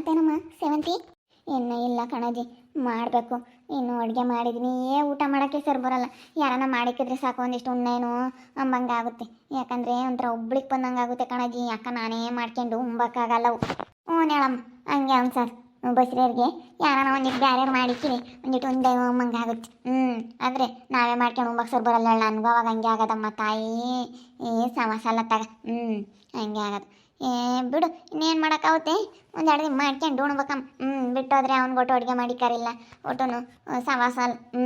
ಆತೇನಮ್ಮ ಸೇವಂತಿ? ಇನ್ನು ಇಲ್ಲ ಕಣಜಿ, ಮಾಡಬೇಕು. ಇನ್ನು ಅಡುಗೆ ಮಾಡಿದ್ದೀನಿ ಏ, ಊಟ ಮಾಡೋಕ್ಕೆ ಸರ್ ಬರಲ್ಲ. ಯಾರನ್ನ ಮಾಡಿಕಿದ್ರೆ ಸಾಕು, ಒಂದಿಷ್ಟು ಉಣ್ಣೇನು ಅಂಬಂಗೆ ಆಗುತ್ತೆ. ಯಾಕಂದರೆ ಒಂಥರ ಒಬ್ಳಿಗೆ ಬಂದಂಗೆ ಆಗುತ್ತೆ ಕಣಜಿ. ಯಾಕ ನಾನೇ ಮಾಡ್ಕೊಂಡು ಉಂಬಕ್ಕಾಗಲ್ಲ ಹ್ಞೂ ಹೇಳಮ್ಮ ಹಂಗೆ ಅವ್ನು ಸರ್. ಬಸ್ರಿಯರಿಗೆ ಯಾರನ್ನ ಒಂದಿಟ್ಟು ಬ್ಯಾರೆ ಮಾಡಿಕ್ಕಿರಿ. ಒಂದಿಟ್ಟು ಒಂದೇ ಅಮ್ಮಂಗೆ ಆಗುತ್ತೆ. ಹ್ಞೂ ಆದರೆ ನಾವೇ ಮಾಡ್ಕೊಂಡು ಉಂಬಕ್ಕೆ ಸರ್ ಬರಲ್ಲ. ನನಗೂ ಹಂಗೆ ಆಗದಮ್ಮ ತಾಯಿ. ಏ ಸಮಸಾಲ ತಗ ಹ್ಞೂ ಹಂಗೆ ಆಗದು. ಏ, ಬಿಡು, ಇನ್ನೇನು ಮಾಡೋಕ್ಕಾಗುತ್ತೆ ಒಂದು ಎರಡು ದಿನ ಮಾಡ್ಕೊಂಡು ಉಣ್ಬೇಕಮ್ಮ. ಹ್ಞೂ ಬಿಟ್ಟೋದ್ರೆ ಅವ್ನು ಒಟ್ಟು ಅಡುಗೆ ಮಾಡಿಕಾರಿಲ್ಲ. ಒಟ್ಟುನು ಸವಾಸಲ್ ಹ್ಞೂ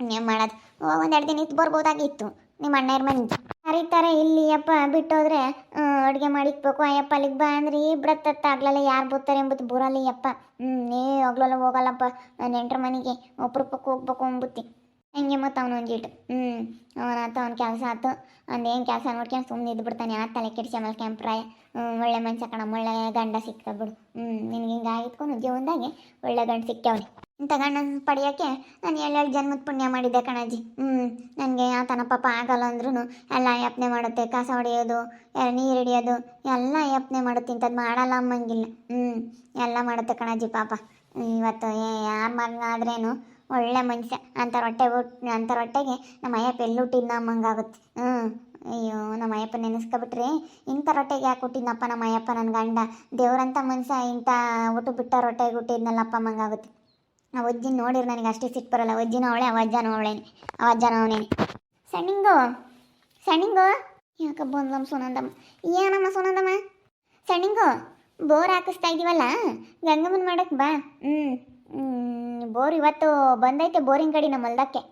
ಮಾಡೋದು ಮಾಡೋದು? ಒಂದು ಎರಡು ದಿನ ಇತ್ತು, ಬರ್ಬೋದಾಗಿತ್ತು. ನಿಮ್ಮ ಅಣ್ಣರ ಮನೆಗೆ. ಕರೀತಾರೆ ಇಲ್ಲಿ, ಅಪ್ಪ, ಬಿಟ್ಟೋದ್ರೆ ಅಡುಗೆ ಮಾಡಿಕ್ಬೇಕು. ಅಯ್ಯಪ್ಪ ಅಲ್ಲಿಗೆ ಬಾ ಅಂದ್ರೆ ಬಿಡತ್ತತ್ತ ಆಗ್ಲಲ್ಲ ಯಾರು ಬರ್ತಾರೆ ಎಂಬುದು ಬುರಲಿ ಅಪ್ಪ. ಹ್ಞೂ ಏ, ಹೋಗ್ಲಲ್ಲ ಹೋಗಲ್ಲಪ್ಪ. ನೆಂಟ್ರ ಮನೆಗೆ ಒಬ್ರಪ್ಪಕ್ಕೆ ಹೋಗ್ಬೇಕು ಅಂಬುತ್ತಿ ಹಂಗೆ ಮತ್ತು ಅವನು ಒಂದಿಟ್ಟು ಹ್ಞೂ ಅವನಾತ ಅವ್ನ ಕೆಲಸ ಆತು. ಅಂದೇನು ಕೆಲಸ ನೋಡ್ಕೊಂಡು ಸುಮ್ಮನೆ ಇದ್ದು ಬಿಡ್ತಾನೆ. ಆ ತಲೆ ಕೆಡಿಸಿ ಆಮೇಲೆ ಕೆಂಪ್ರಾಯ ಒಳ್ಳೆ ಮನುಷ್ಯ ಕಣ, ಒಳ್ಳೆ ಗಂಡ ಸಿಕ್ಕ ಬಿಡು. ಹ್ಞೂ ನಿನಗೆ ಹಿಂಗೆ ಆಗಿತ್ಕೊಂಡು ಜೀವನದಾಗೆ ಒಳ್ಳೆ ಗಂಡ ಸಿಕ್ಕವನೆ ಇಂಥ ಗಂಡನ ಪಡೆಯೋಕ್ಕೆ ನಾನು ಎಲ್ಲೆಲ್ಲಿ ಜನ್ಮದ ಪುಣ್ಯ ಮಾಡಿದ್ದೆ ಕಣಜ್ಜಿ. ಹ್ಞೂ ನನಗೆ ಆತನ ಪಾಪ ಆಗಲ್ಲ ಅಂದ್ರೂ ಎಲ್ಲ ಯಪ್ನೆ ಮಾಡುತ್ತೆ. ಕಸ ಹೊಡೆಯೋದು ನೀರು ಹಿಡಿಯೋದು, ಎಲ್ಲ ಯಪ್ನೆ ಮಾಡುತ್ತೆ. ಇಂಥದ್ದು ಮಾಡಲ್ಲ ಅಮ್ಮಂಗಿಲ್ಲ. ಹ್ಞೂ ಎಲ್ಲ ಮಾಡುತ್ತೆ ಕಣಜ್ಜಿ ಪಾಪ. ಇವತ್ತು ಯಾರ ಮಗ ಆದ್ರೇನು ಒಳ್ಳೆ ಮನುಷ್ಯ. ಅಂಥ ರೊಟ್ಟೆ ಅಂತ ಅಂಥ ಹೊಟ್ಟೆಗೆ ನಮ್ಮ ಅಯ್ಯಪ್ಪ ಎಲ್ಲಿ ಅಮ್ಮಂಗಾಗುತ್ತೆ ಹ್ಞೂ ಅಯ್ಯೋ, ನಮ್ಮ ಅಯ್ಯಪ್ಪ ನೆನೆಸ್ಕೊಬಿಟ್ರಿ ಇಂಥ ರೊಟ್ಟೆಗೆ ಯಾಕೆ ಹುಟ್ಟಿದ್ನಪ್ಪ ನಮ್ಮ ಅಯ್ಯಪ್ಪ ನನ್ನ ಗಂಡ? ದೇವ್ರಂಥ ಮನುಷ್ಯ ಇಂಥ ಊಟ ಬಿಟ್ಟ ರೊಟ್ಟೆಗೆ ಹುಟ್ಟಿದ್ನಲ್ಲಪ್ಪ ಮಂಗಾಗುತ್ತೆ ಆ ಅಜ್ಜಿನ ನೋಡಿರು ನನಗೆ ಅಷ್ಟೇ ಸಿಟ್ಟು ಬರಲ್ಲ. ಅಜ್ಜಿನ ಅವಳೆ, ಆ ಅಜ್ಜನ ಅವಳೇನೆ. ಆ ಅಜ್ಜನ ಅವನೇನೆ. ಸಣ್ಣಿಂಗು? ಸಣ್ಣಿಂಗು? ಯಾಕೆ ಬಂದಮ್ಮ ಸುನಂದಮ್ಮ? ಏನಮ್ಮ ಸುನಂದಮ್ಮ? ಸಣ್ಣಿಂಗು, ಬೋರ್ ಹಾಕಿಸ್ತಾ ಇದೀವಲ್ಲ? ಗಂಗಮ್ಮನ ಮಾಡಕ್ಕೆ ಬಾ. ಹ್ಞೂ ಹ್ಞೂ ಬೋರ್ ಇವತ್ತು ಬಂದೈತೆ ಬೋರಿಂಗ್ ಕಡೆ ನಮ್ಮ ಹೊಲ್ದಕ್ಕೆ.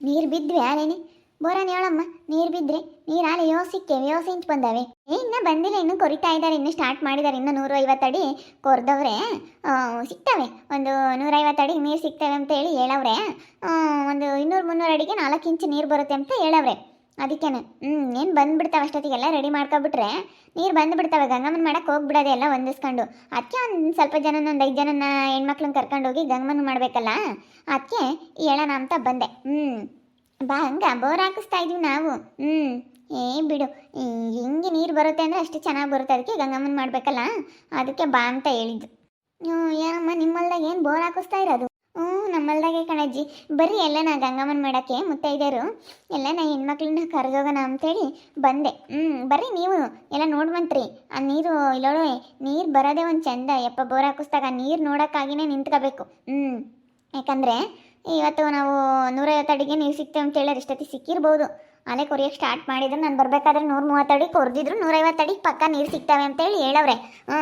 ನೀರು ಬಿದ್ವಿ ಆಲೇನೆ ಬೋರನ್ ಹೇಳಮ್ಮ, ನೀರು ಬಿದ್ದರೆ ನೀರು ಆಲೆ ಯೋಸಿಕ್ಕೆ ಯೋಸಿಂಚ್ ಬಂದಾವೆ. ಏ, ಇನ್ನೂ ಬಂದಿಲ್ಲ, ಇನ್ನೂ ಕೊರಿತಾ ಇದ್ದಾರೆ ಇನ್ನೂ ಸ್ಟಾರ್ಟ್ ಮಾಡಿದ್ದಾರೆ ಇನ್ನೂ ನೂರೈವತ್ತು ಅಡಿ ಕೊರ್ದವ್ರೆ. ಸಿಗ್ತವೆ. ಒಂದು ನೂರೈವತ್ತು ಅಡಿ ನೀರು ಸಿಗ್ತವೆ ಅಂತ ಹೇಳಿ ಹೇಳವ್ರೆ. ಒಂದು ಇನ್ನೂರು ಮುನ್ನೂರು ಅಡಿಗೆ ನಾಲ್ಕು ಇಂಚು ನೀರು ಬರುತ್ತೆ ಅಂತ ಹೇಳವ್ರೆ. ಅದಕ್ಕೇನೆ. ಹ್ಞೂ ಏನು ಬಂದುಬಿಡ್ತಾವೆ ಅಷ್ಟೊತ್ತಿಗೆಲ್ಲ ರೆಡಿ ಮಾಡ್ಕೊಬಿಟ್ರೆ ನೀರು ಬಂದುಬಿಡ್ತಾವೆ. ಗಂಗಮ್ಮನ ಮಾಡಕ್ಕೆ ಹೋಗ್ಬಿಡೋದೆ ಎಲ್ಲ ಹೊಂದಿಸ್ಕೊಂಡು ಅದಕ್ಕೆ ಒಂದು ಸ್ವಲ್ಪ ಜನ ಒಂದು ಐದು ಜನನ ಹೆಣ್ಮಕ್ಳನ್ನ ಕರ್ಕೊಂಡೋಗಿ ಗಂಗಮ್ಮನ ಮಾಡಬೇಕಲ್ಲ? ಅದಕ್ಕೆ ಹೇಳೋಣ ಅಂತ ಬಂದೆ. ಹ್ಞೂ ಬಾ ಹಂಗ ಬೋರ್ ಹಾಕಿಸ್ತಾ ಇದೀವಿ ನಾವು. ಹ್ಞೂ ಏ ಬಿಡು. ಹೆಂಗೆ ನೀರು ಬರುತ್ತೆ ಅಂದರೆ ಅಷ್ಟು ಚೆನ್ನಾಗಿ ಬರುತ್ತೆ. ಅದಕ್ಕೆ ಗಂಗಮ್ಮನ ಮಾಡಬೇಕಲ್ಲ? ಅದಕ್ಕೆ ಬಾ ಅಂತ ಹೇಳಿದ್ದು. ಏನಮ್ಮ ನಿಮ್ಮಲ್ದಾಗ ಏನು ಬೋರ್ ಹಾಕಿಸ್ತಾ ಇರೋದು? ನಮ್ಮಲ್ದಾಗೆ ಕಣಜ್ಜಿ. ಬರೀ ಎಲ್ಲ ನಾ ಗಂಗಮ್ಮನ ಮಾಡೋಕ್ಕೆ ಮುತ್ತೈದೆಯರು. ಎಲ್ಲ ನಾ ಹೆಣ್ಮಕ್ಳನ್ನ ಕರೆದೋಗೋಣ ಅಂತೇಳಿ ಬಂದೆ. ಹ್ಞೂ ಬರ್ರಿ ನೀವು. ಎಲ್ಲ ನೋಡ್ಬಂತ್ರಿ. ಆ ನೀರು ಇಲ್ಲೋ ನೀರು ಬರೋದೇ ಒಂದು ಚಂದ. ಯಪ್ಪ, ಬೋರ್ ಹಾಕಿಸ್ದಾಗ ನೀರು ನೋಡೋಕ್ಕಾಗಿನೇ ನಿಂತ್ಕೋಬೇಕು. ಹ್ಞೂ ಯಾಕಂದರೆ ಇವತ್ತು ನಾವು ನೂರೈವತ್ತು ಅಡಿಗೆ ನೀರು ಸಿಗ್ತೇವೆ ಅಂತ ಹೇಳಿದ್ರೆ ಇಷ್ಟೊತ್ತಿ ಸಿಕ್ಕಿರ್ಬೋದು. ಅಲೆ ಕೊರಿಯಕ್ಕೆ ಸ್ಟಾರ್ಟ್ ಮಾಡಿದ್ರೆ. ನಾನು ಬರಬೇಕಾದ್ರೆ ನೂರ ಮೂವತ್ತು ಅಡಿ ಕೊರ್ದಿದ್ರು. ನೂರೈವತ್ತು ಅಡಿಗೆ ಪಕ್ಕ ನೀರು ಸಿಗ್ತವೆ ಅಂತೇಳಿ ಹೇಳವ್ರೆ. ಹ್ಞೂ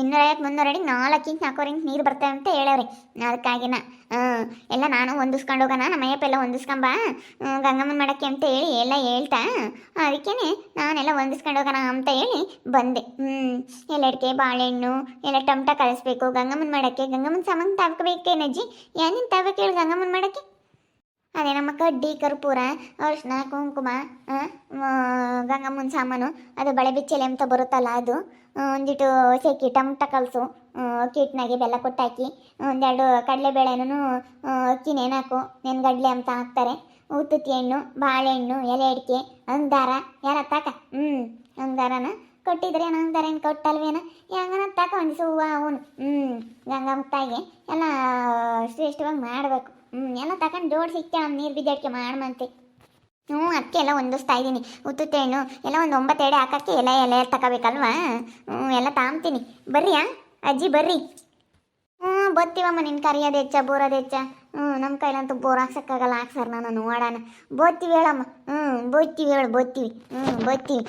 ಇನ್ನೂರೈವತ್ತು ಮುನ್ನೂರು ಅಡಿಗೆ ನಾಲ್ಕು ಇಂಚ್ ನಾಲ್ಕೂವರೆ ಇಂಚ್ ನೀರು ಬರ್ತವೆ ಅಂತ ಹೇಳವ್ರೆ. ಅದಕ್ಕಾಗಿನ ಹ್ಞೂ ಎಲ್ಲ ನಾನು ಹೊಂದಿಸ್ಕೊಂಡು ಹೋಗೋಣ, ನಮ್ಮ ಅಯ್ಯಪ್ಪ ಎಲ್ಲ ಹೊಂದಿಸ್ಕೊಂಬ ಗಂಗಮ್ಮನ ಮಾಡಕ್ಕೆ ಅಂತ ಹೇಳಿ ಎಲ್ಲ ಹೇಳ್ತಾ ಅದಕ್ಕೇ ನಾನೆಲ್ಲ ಹೊಂದಿಸ್ಕೊಂಡು ಹೋಗೋಣ ಅಂತ ಹೇಳಿ ಬಂದೆ. ಹ್ಞೂ ಎಲ್ಲ ಅಡಿಕೆ, ಬಾಳೆಹಣ್ಣು, ಎಲ್ಲ ಟೊಮಟ ಕಳಿಸ್ಬೇಕು ಗಂಗಮ್ಮನ ಮಾಡೋಕ್ಕೆ, ಗಂಗಮ್ಮನ ಸಾಮಾನು ತಗೋಬೇಕೇನಜ್ಜಿ? ಏನೇನು ತಗೋಬೇಕು ಹೇಳಿ ಗಂಗಮ್ಮನ ಮಾಡೋಕ್ಕೆ? ಅದೇ ನಮ್ಮ ಕಡ್ಡಿ, ಕರ್ಪೂರ, ಅರಿಶಿನ, ಕುಂಕುಮ ಗಂಗಮ್ಮನ ಸಾಮಾನು, ಅದು ಬಳೆ ಬಿಚ್ಚಲೆ ಅಂತ ಬರುತ್ತಲ್ಲ ಅದು. ಒಂದಿಟ್ಟು ಸೆಕ್ಕಿ ಟಮಟ ಕಲಸು ಕಿಟ್ನಾಗೆ ಬೆಲ್ಲ ಕೊಟ್ಟಾಕಿ, ಒಂದೆರಡು ಕಡಲೆಬೇಳೆನೂ ಅಕ್ಕಿ ನೆನಾಕು, ನೆನ್ಗಡ್ಲೆ ಅಂತ ಹಾಕ್ತಾರೆ. ಉತ್ತುತ್ತಿ ಹಣ್ಣು ಬಾಳೆಹಣ್ಣು ಎಲೆ ಅಡಿಕೆ, ಅಂಗಾರ. ಯಾರ ತಾಕ ಹ್ಞೂ ಅಂಗಾರನ ಕೊಟ್ಟಿದ್ರೆ ಏನೋ ಅಂಗಾರ ಏನು ಕೊಟ್ಟಲ್ವೇನ? ಹೆಂಗನ ತಾಕ ಒಂದು ಹೂವು ಹ್ಞೂ ಗಂಗಮ್ಮ ತಾಯಿಗೆ ಎಲ್ಲ ಶ್ರೇಷ್ಠವಾಗಿ ಮಾಡಬೇಕು. ಹ್ಞೂ ಎಲ್ಲ ತಗೊಂಡು ಸಿಕ್ತೇ ಇಕ್ಕ ನೀರು ಬಿದ್ದಡಿಕೆ ಮಾಡಮಂತೆ. ಹ್ಞೂ ಅದಕ್ಕೆ ಎಲ್ಲ ಹೊಂದಿಸ್ತಾ ಇದ್ದೀನಿ ಉತ್ತುತ್ತೇನು ಎಲ್ಲ ಒಂದು ಒಂಬತ್ತು ಎಡೆ ಹಾಕಕ್ಕೆ ಎಲ್ಲ ಎಲೆ ತಗೋಬೇಕಲ್ವಾ ಹ್ಞೂ, ಎಲ್ಲ ತಾಂಬ್ತೀನಿ ಬರ್ರಿಯಾ? ಅಜ್ಜಿ, ಬರ್ರಿ. ಹ್ಞೂ, ಬತ್ತೀವಮ್ಮ ನಿನ್ನ ಕರಿಯೋದು ಹೆಚ್ಚ, ಬೋರೋದು ಹೆಚ್ಚ. ಹ್ಞೂ ನಮ್ಮ ಕೈಲಂತೂ ಬೋರ್ ಹಾಕ್ಸಕ್ಕಾಗಲ್ಲ. ಹಾಕ್ಸರ್ ನಾನು ನೋಡೋಣ. ಬೋತ್ತೀವಿ ಹೇಳಮ್ಮ. ಹ್ಞೂ ಬೋತ್ತೀವಿ ಹೇಳು ಬೋತ್ತೀವಿ ಹ್ಞೂ ಬೋತ್ತೀವಿ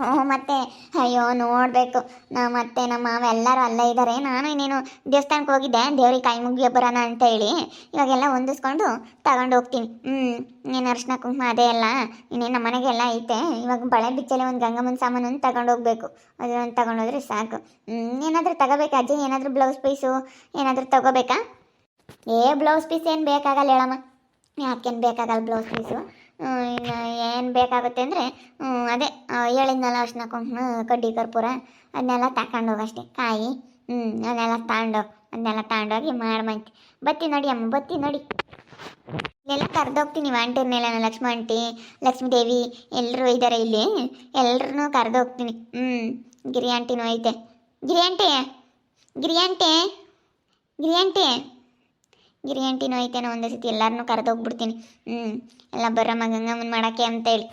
ಹ್ಞೂ ಮತ್ತೆ, ಅಯ್ಯೋ, ನೋಡಬೇಕು. ನಾ ಮತ್ತೆ ನಮ್ಮ ಎಲ್ಲರೂ ಅಲ್ಲೇ ಇದ್ದಾರೆ ನಾನು ಇನ್ನೇನು ದೇವಸ್ಥಾನಕ್ಕೆ ಹೋಗಿದ್ದೆ. ದೇವ್ರಿಗೆ ಕೈ ಮುಗಿಯೋ ಬರೋಣ ಅಂತ ಹೇಳಿ ಇವಾಗೆಲ್ಲ ಹೊಂದಿಸ್ಕೊಂಡು ತಗೊಂಡು ಹೋಗ್ತೀನಿ. ಹ್ಞೂ ಇನ್ನೇನು ಅರ್ಶಿನ ಕುಂಕುಮ ಅದೇ ಎಲ್ಲ ಇನ್ನೇನು ನಮ್ಮ ಮನೆಗೆಲ್ಲ ಐತೆ. ಇವಾಗ ಬಳೆ ಬಿಚ್ಚಲೆ ಒಂದು ಗಂಗಮ್ಮನ ಸಾಮಾನು ತಗೊಂಡು ಹೋಗ್ಬೇಕು. ಅದನ್ನು ತಗೊಂಡೋದ್ರೆ ಸಾಕು. ಏನಾದರೂ ತಗೋಬೇಕಾ ಅಜ್ಜಿ? ಏನಾದರೂ ಬ್ಲೌಸ್ ಪೀಸು ಏನಾದರೂ ತಗೋಬೇಕಾ? ಏ ಬ್ಲೌಸ್ ಪೀಸ್ ಏನು ಬೇಕಾಗಲ್ಲ ಹೇಳಮ್ಮ. ಯಾಕೇನು ಬೇಕಾಗಲ್ಲ ಬ್ಲೌಸ್ ಪೀಸು ಏನು ಬೇಕಾಗುತ್ತೆ ಅಂದರೆ ಅದೇ. ಹೇಳಿದ್ನಲ್ಲ ಅರ್ಶಿನ ಕುಂಕುಮ, ಕಡ್ಡಿ ಕರ್ಪೂರ, ಅದನ್ನೆಲ್ಲ ಹೋಗಷ್ಟೆ ಕಾಯಿ ಹ್ಞೂ ಅದನ್ನೆಲ್ಲ ತಗೊಂಡು, ಅದನ್ನೆಲ್ಲ ತಗೊಂಡೋಗಿ ಮಾಡ್ಮಂತಿ ಬತ್ತಿ ನೋಡಿ ಅಮ್ಮ, ಬತ್ತಿ ನೋಡಿ. ಎಲ್ಲ ಕರೆದೋಗ್ತೀನಿ ನೀವು ನಾನು ಲಕ್ಷ್ಮ ಆಂಟಿ, ಲಕ್ಷ್ಮೀ ದೇವಿ ಎಲ್ಲರೂ ಇದ್ದಾರೆ ಇಲ್ಲಿ. ಎಲ್ಲರನ್ನೂ ಕರೆದೋಗ್ತೀನಿ. ಹ್ಞೂ ಗಿರಿ ಆಂಟಿನೂ ಐತೆ. Giri aunty Giri aunty Giri aunty, Giri ಆಂಟಿನೂ ಐತೆ ನಾನು ಒಂದೇ ಸತಿ ಎಲ್ಲರನ್ನೂ ಕರೆದೋಗ್ಬಿಡ್ತೀನಿ. ಹ್ಞೂ ಎಲ್ಲ ಬರಮ್ಮ ಗಂಗಮ್ಮನ ಮಾಡಕ್ಕೆ ಅಂತೇಳಿ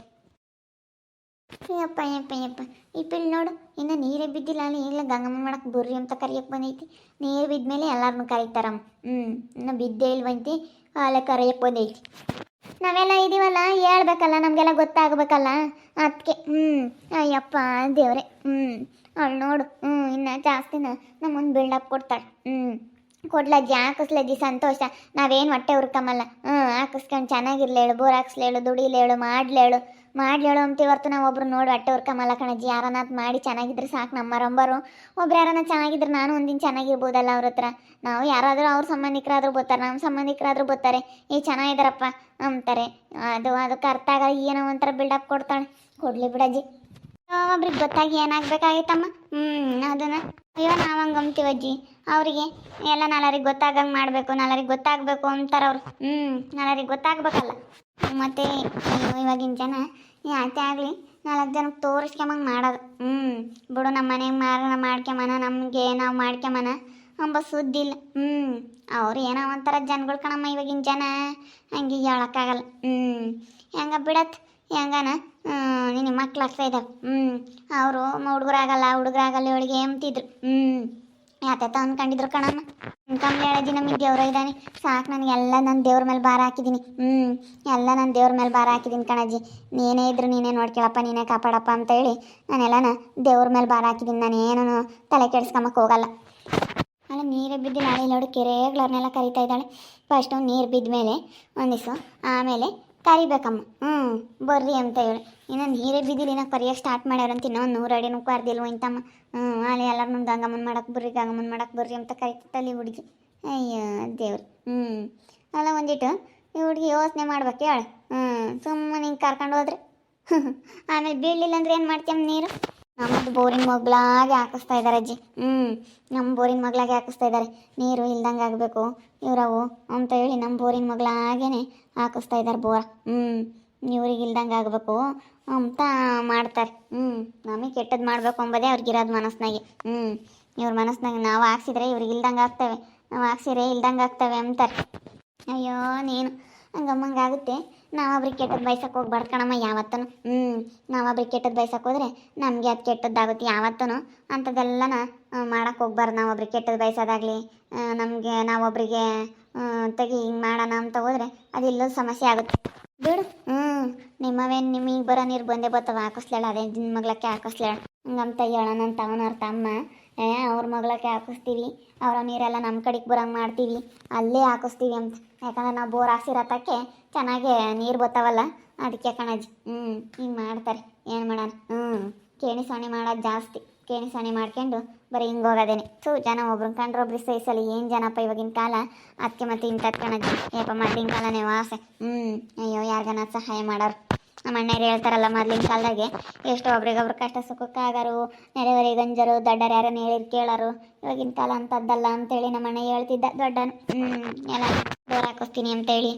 ಯಪ್ಪ ಯಪ್ಪ ಯಪ್ಪ ಈ ಪಿಲ್ ನೋಡು, ಇನ್ನು ನೀರೇ ಬಿದ್ದಿಲ್ಲ ಅಲ್ಲಿ. ಇಲ್ಲ ಗಂಗಮ್ಮ ಮಾಡಕ್ಕೆ ಬರ್ರಿ ಅಂತ ಕರಿಯಕ್ಕೆ ಬಂದೈತಿ. ನೀರು ಬಿದ್ಮೇಲೆ ಎಲ್ಲರನ್ನೂ ಕರೀತಾರಮ್ಮ ಹ್ಞೂ ಇನ್ನು ಬಿದ್ದೇ ಇಲ್ವಂತಿ ಅಲ್ಲೇ ಕರೆಯಕ್ಕೆ ಬಂದೈತಿ. ನಾವೆಲ್ಲ ಇದೀವಲ್ಲ, ಹೇಳ್ಬೇಕಲ್ಲ, ನಮಗೆಲ್ಲ ಗೊತ್ತಾಗಬೇಕಲ್ಲ? ಅದಕ್ಕೆ ಹ್ಞೂ ಅಯ್ಯಪ್ಪ, ದೇವ್ರೆ ಹ್ಞೂ ಅವಳು ನೋಡು ಹ್ಞೂ ಇನ್ನು ಜಾಸ್ತಿನ ನಮ್ಮ ಮುಂದೆ ಬಿಲ್ಡಪ್ ಕೊಡ್ತಾಳೆ. ಹ್ಞೂ ಕೊಡ್ಲಜ್ಜಿ ಹಾಕಿಸ್ಲಜ್ಜಿ ಸಂತೋಷ. ನಾವೇನು ಹೊಟ್ಟೆ ಹುರ್ಕಮಲ್ಲ ಹ್ಞೂ ಹಾಕಿಸ್ಕೊಂಡು ಚೆನ್ನಾಗಿರ್ಲೇಳು, ಬೋರ್ ಹಾಕ್ಸ್ಲೇಳು, ದುಡಿಲೇಳು, ಮಾಡ್ಲೇಳು. ಮಾಡ್ಲೇಳು ಅಂತ ಹೊರ್ತು ನಾವು ಒಬ್ರು ನೋಡಿ ಹೊಟ್ಟೆ ಹುರ್ಕಮಲ್ಲ ಕಣಜ್ಜಿ. ಯಾರನ್ನ ಅದ್ ಮಾಡಿ ಚೆನ್ನಾಗಿದ್ರೆ ಸಾಕು ನಮ್ಮ ರಂಬರು ಒಬ್ರು ಯಾರನ್ನ ಚೆನ್ನಾಗಿದ್ರೆ ನಾನು ಒಂದಿನ ಚೆನ್ನಾಗಿರ್ಬೋದಲ್ಲ ಅವ್ರ ಹತ್ರ. ನಾವು ಯಾರಾದರೂ ಅವ್ರ ಸಂಬಂಧಿಕರಾದ್ರೂ ಬರ್ತಾರೆ ನಮ್ಮ ಸಂಬಂಧಿಕರಾದ್ರೂ ಬರ್ತಾರೆ. ಈ ಚೆನ್ನಾಗಿದ್ದಾರಪ್ಪ ಅಂತಾರೆ. ಅದು, ಅದಕ್ಕೆ ಅರ್ಥ ಆಗಲ್ಲ, ಏನೋ ಒಂಥರ ಬಿಲ್ಡಪ್ ಕೊಡ್ತಾಳೆ. ಕೊಡಲಿ ಬಿಡಜ್ಜಿ. ಒಬ್ರಿಗೆ ಗೊತ್ತಾಗಿ ಏನಾಗಬೇಕಾಗಿತ್ತಮ್ಮ? ಹ್ಞೂ ಅದನ್ನ. ಅಯ್ಯೋ, ನಾವು ಹಂಗೆ ಅಂತೀವಿ ಅಜ್ಜಿ. ಅವರಿಗೆ ಎಲ್ಲ ನಾಲ್ವರಿಗೆ ಗೊತ್ತಾಗಂಗೆ ಮಾಡಬೇಕು, ನಾಲ್ವರಿಗೆ ಗೊತ್ತಾಗಬೇಕು ಅಂತಾರೆ ಅವ್ರು ಹ್ಞೂ ನಾಲ್ವರಿಗೆ ಗೊತ್ತಾಗಬೇಕಲ್ಲ. ಮತ್ತು ಇವಾಗಿನ ಜನ ಯಾಕೆ ಆಗಲಿ ನಾಲ್ಕು ಜನಕ್ಕೆ ತೋರಿಸ್ಕೊಂಬಂಗೆ ಮಾಡೋದು. ಹ್ಞೂ ಬಿಡು ನಮ್ಮ ಮನೆಗೆ ಮಾರಣ ಮಾಡ್ಕೊಂಬನ, ನಮಗೆ ನಾವು ಮಾಡ್ಕೊಂಬನ ಅಂಬ ಸುದ್ದಿ ಇಲ್ಲ. ಹ್ಞೂ ಅವ್ರು ಏನೋ ಒಂಥರ ಜನಗಳು ಕಣಮ್ಮ ಇವಾಗಿನ ಜನ. ಹಂಗೆ ಹೇಳೋಕ್ಕಾಗಲ್ಲ. ಹ್ಞೂ ಹೆಂಗ ಬಿಡತ್? ಹೆಂಗನ? ನಿನ್ನ ಮಕ್ಳು ಆಗ್ತಾ ಇದ್ದಾವೆ ಹ್ಞೂ ಅವರು ಹುಡುಗರಾಗಲ್ಲ ಹುಡುಗರಾಗಲ್ಲ ಇವಳಿಗೆ ಎಂತಿದ್ರು ಹ್ಞೂ ಯಾತ ಅಂದ್ಕೊಂಡಿದ್ರು ಕಣಮ್ಮ. ಅನ್ಕೊಂಬ್ಲೆ ಹೇಳಜ್ಜಿ ನಮಗೆ ದೇವ್ರ ಇದ್ದಾನೆ ಸಾಕು ನನಗೆ ಎಲ್ಲ ನನ್ನ ದೇವ್ರ ಮೇಲೆ ಭಾರ ಹಾಕಿದ್ದೀನಿ ಹ್ಞೂ ಎಲ್ಲ ನನ್ನ ದೇವ್ರ ಮೇಲೆ ಭಾರ ಹಾಕಿದ್ದೀನಿ ಕಣಜ್ಜಿ. ನೀನೇ ಇದ್ರು ನೀನೇ ನೋಡ್ಕೊಳಪ್ಪ, ನೀನೇ ಕಾಪಾಡಪ್ಪ ಅಂತ ಹೇಳಿ ದೇವ್ರ ಮೇಲೆ ಭಾರ ಹಾಕಿದ್ದೀನಿ ನಾನು ಏನೂ ತಲೆ ಕೆಡಿಸ್ಕೊಂಬಕ್ಕೆ ಹೋಗಲ್ಲ. ಅಲ್ಲ, ನೀರೇ ಬಿದ್ದು ನಾಳೆ ನೋಡು ಕೆರೆಗಳನ್ನೆಲ್ಲ ಕರಿತಾ ಇದ್ದಾಳೆ. ಫಸ್ಟು ನೀರು ಬಿದ್ದ ಮೇಲೆ ಒಂದಿವ್ಸ ಆಮೇಲೆ ಕರಿಬೇಕಮ್ಮ. ಹ್ಞೂ ಬರ್ರಿ ಅಂತ ಹೇಳಿ. ಇನ್ನು ನೀರೇ ಬಿದ್ದಿಲ್ಲ ಇನ್ನು ಕರಿಯೋಕೆ ಸ್ಟಾರ್ಟ್ ಮಾಡ್ಯಾರಂತ ಇನ್ನೊಂದು ನೂರು ಅಡಿನೂ ಕರ್ದಿಲ್ವ ಇಂತಮ್ಮ? ಹ್ಞೂ ಅಲ್ಲಿ ಎಲ್ಲರೂ ಗಂಗಮ್ಮನ ಮಾಡಕ್ಕೆ ಬರ್ರಿ ಗಂಗಮ್ಮನ ಮಾಡಕ್ಕೆ ಬರ್ರಿ ಅಂತ ಕರಿತಲ್ಲಿ ಹುಡುಗಿ. ಅಯ್ಯೋ, ದೇವ್ರಿ. ಹ್ಞೂ ಅಲ್ಲ ಒಂದಿಟ್ಟು, ಈ ಹುಡುಗಿ ಯೋಚನೆ ಮಾಡ್ಬೇಕು ಹೇಳು. ಹ್ಞೂ ಸುಮ್ಮನೆ ಹಿಂಗೆ ಕರ್ಕೊಂಡು ಹೋದ್ರಿ. ಆಮೇಲೆ ಬೀಳಲಿಲ್ಲ ಅಂದ್ರೆ ಏನು ಮಾಡ್ತೀಯಮ್ಮ ನೀರು ನಮ್ಮದು ಬೋರಿನ ಮಗ್ಳಾಗೆ ಹಾಕಿಸ್ತಾ ಇದ್ದಾರೆ ಅಜ್ಜಿ. ಹ್ಞೂ ನಮ್ಮ ಬೋರಿನ ಮಗ್ಳಾಗೆ ಹಾಕಿಸ್ತಾ ಇದ್ದಾರೆ. ನೀರು ಇಲ್ದಂಗೆ ಆಗಬೇಕು. ಇವರವು ಅಂತ ಹೇಳಿ ನಮ್ಮ ಬೋರಿನ ಮಗ್ಳಾಗೇನೆ ಹಾಕಿಸ್ತಾ ಇದ್ದಾರೆ ಬೋರ. ಹ್ಞೂ ಇವ್ರಿಗೆ ಇಲ್ದಂಗೆ ಆಗಬೇಕು ಅಂತ ಮಾಡ್ತಾರೆ. ಹ್ಞೂ ನಮಗೆ ಕೆಟ್ಟದ್ದು ಮಾಡಬೇಕು ಅವ್ರಿಗೆ ಅವ್ರಿಗಿರೋದು ಮನಸ್ಸಿನಾಗೆ. ಹ್ಞೂ ಇವ್ರ ಮನಸ್ಸಿನಾಗೆ ನಾವು ಹಾಕ್ಸಿದ್ರೆ ಇವ್ರಿಗೆ ಇಲ್ದಂಗೆ ಆಗ್ತವೆ. ನಾವು ಹಾಕ್ಸಿದ್ರೆ ಇಲ್ದಂಗೆ ಆಗ್ತವೆ ಅಂತಾರೆ. ಅಯ್ಯೋ, ನೀನು ಹಂಗಮ್ಮಂಗೆ ಆಗುತ್ತೆ ನಾವೊಬ್ರಿಗೆ ಕೆಟ್ಟದ್ದು ಬಯಸಕ್ಕೆ ಹೋಗ್ಬಾರ್ದು ಕಣಮ್ಮ ಯಾವತ್ತೂ ಹ್ಞೂ ನಾವೊಬ್ರಿಗೆ ಕೆಟ್ಟದ್ದು ಬಯಸಕ್ಕೆ ಹೋದರೆ ನಮಗೆ ಅದು ಕೆಟ್ಟದ್ದಾಗುತ್ತೆ ಯಾವತ್ತೂ ಅಂಥದ್ದೆಲ್ಲನ ಮಾಡಕ್ಕೆ ಹೋಗ್ಬಾರ್ದು ನಾವೊಬ್ರಿಗೆ ಕೆಟ್ಟದ್ದು ಬಯಸೋದಾಗಲಿ ನಮಗೆ ನಾವೊಬ್ಬರಿಗೆ ತೆಗಿ ಹಿಂಗೆ ಮಾಡೋಣ ಅಂತ ಹೋದ್ರೆ ಇಲ್ಲೊಂದು ಸಮಸ್ಯೆ ಆಗುತ್ತೆ. ಬಿಡು. ಹ್ಞೂ ನಿಮ್ಮವೇನು ನಿಮಗೆ ಬರೋ ನೀರು ಬಂದೇ ಬರ್ತಾವ, ಹಾಕಿಸ್ಲೇಳ, ಅದೇ ನಿನ್ನ ಮಗ್ಳಕ್ಕೆ ಹಾಕಿಸ್ಲೇಳ. ಹಂಗಂತ ಹೇಳೋಣ ಅಂತ ಅವನವ್ರ ತಮ್ಮ ಏ, ಅವ್ರ ಮಗ್ಳಕ್ಕೆ ಹಾಕಿಸ್ತೀವಿ, ಅವರ ನೀರೆಲ್ಲ ನಮ್ಮ ಕಡೆಗೆ ಬರೋಂಗೆ ಮಾಡ್ತೀವಿ, ಅಲ್ಲೇ ಹಾಕಿಸ್ತೀವಿ ಅಂತ. ಯಾಕಂದ್ರೆ ನಾವು ಬೋರ್ ಹಾಕ್ಸಿರತಕ್ಕೆ ಚೆನ್ನಾಗಿ ನೀರು ಬರ್ತಾವಲ್ಲ ಅದಕ್ಕೆ ಕಣಜ್ಜಿ. ಹ್ಞೂ ಹಿಂಗೆ ಮಾಡ್ತಾರೆ. ಏನು ಮಾಡೋಣ? ಹ್ಞೂ ಕೇಣಿ ಸಾಣಿ ಮಾಡೋದು ಜಾಸ್ತಿ. ಕೇಣಿ ಸಾಣಿ ಮಾಡ್ಕೊಂಡು ಬರೀ ಹಿಂಗೆ ಹೋಗೋದೇನೆ. ಸೊ ಜನ ಒಬ್ರು ಕಂಡ್ರೆ ಒಬ್ರು ಸಹಿಸಲಿ ಏನು ಜನಪ್ಪ ಇವಾಗಿನ ಕಾಲ? ಅದಕ್ಕೆ ಮತ್ತೆ ಇಂಥದ್ದು ಕಣಜ್ಜಿ. ಏಪ ಮೊದಲಿನ ಕಾಲನೇ ವಾಸೆ. ಹ್ಞೂ ಅಯ್ಯೋ ಯಾರಿಗನ ಸಹಾಯ ಮಾಡೋರು? ನಮ್ಮ ಅಣ್ಣರು ಹೇಳ್ತಾರಲ್ಲ ಮೊದ್ಲಿನ ಕಾಲದಾಗೆ, ಎಷ್ಟು ಒಬ್ರಿಗೊಬ್ರು ಕಷ್ಟ ಸುಖಕ್ಕಾಗರು ನೆರೆಹೊರೆ ಗಂಜರು, ದೊಡ್ಡರು ಯಾರನ್ನು ಹೇಳಿರ್ ಕೇಳರು. ಇವಾಗಿನ ಕಾಲ ಅಂತದ್ದಲ್ಲ ಅಂತೇಳಿ ನಮ್ಮ ಅಣ್ಣ ಹೇಳ್ತಿದ್ದ ದೊಡ್ಡನು. ಹ್ಞೂ ಎಲ್ಲ ಬೋರ್ ಹಾಕಿಸ್ತೀನಿ ಅಂತೇಳಿ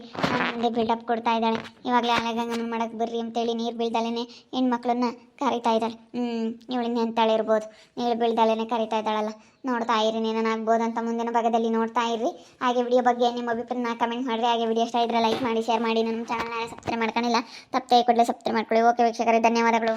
ಮುಂದೆ ಬಿಲ್ಡಪ್ ಕೊಡ್ತಾ ಇದ್ದಾಳೆ. ಇವಾಗಲೇ ಅಲೆ ಗಂಗಮ್ಮನ ಮಾಡಕ್ಕೆ ಬರ್ರಿ ಅಂತೇಳಿ ನೀರು ಬೀಳ್ದಲೇ ಹೆಣ್ಮಕ್ಳನ್ನ ಕರಿತಾ ಇದ್ದಾಳೆ. ಹ್ಞೂ ಇವಳು ನೆಂತಾಳೆ ಇರ್ಬೋದು. ನೀರು ಬೀಳ್ದಲೇ ಕರಿತಾ ಇದ್ದಾಳಲ್ಲ. ನೋಡ್ತಾ ಇರಿ ಏನಾಗ್ಬೋದು ಅಂತ ಮುಂದಿನ ಭಾಗದಲ್ಲಿ ನೋಡ್ತಾ ಇರ್ರಿ. ಹಾಗೆ ವಿಡಿಯೋ ಬಗ್ಗೆ ನಿಮ್ಮ ಅಭಿಪ್ರಾಯನ ಕಮೆಂಟ್ ಮಾಡಿರಿ. ಹಾಗೆ ವಿಡಿಯೋ ಇಷ್ಟ ಇದ್ರೆ ಲೈಕ್ ಮಾಡಿ ಶೇರ್ ಮಾಡಿ. ನಮ್ಮ ಚಾನಲ್ನ ಸಬ್ಸ್ಕ್ರೈಬ್ ಮಾಡ್ಕೊಂಡಿಲ್ಲ ತಪ್ಪೇ ಕೂಡಲೇ ಸಬ್ಸ್ಕ್ರೈಬ್ ಮಾಡ್ಕೊಳ್ಳಿ. ಓಕೆ ವೀಕ್ಷಕರೇ, ಧನ್ಯವಾದಗಳು.